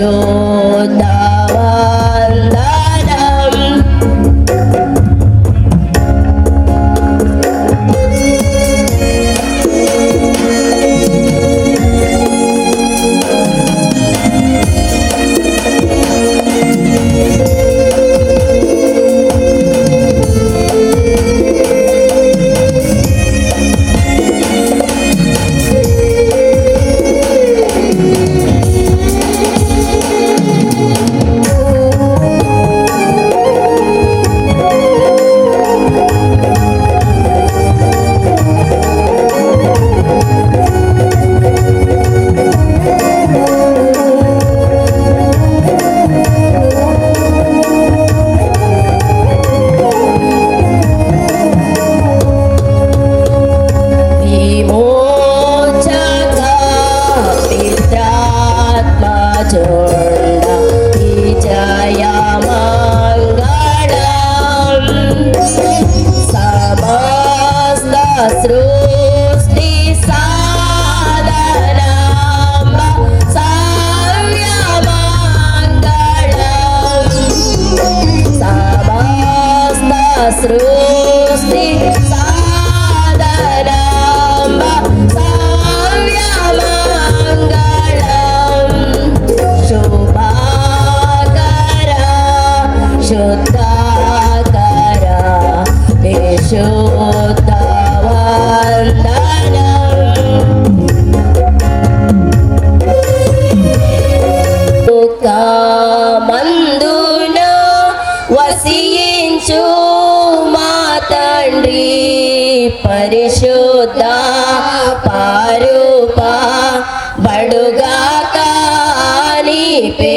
yo వసించు మా తండ్రి పరిశుద్ధ పారుప బడుగా కాని పే